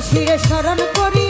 শশীরে স্মরণ করি।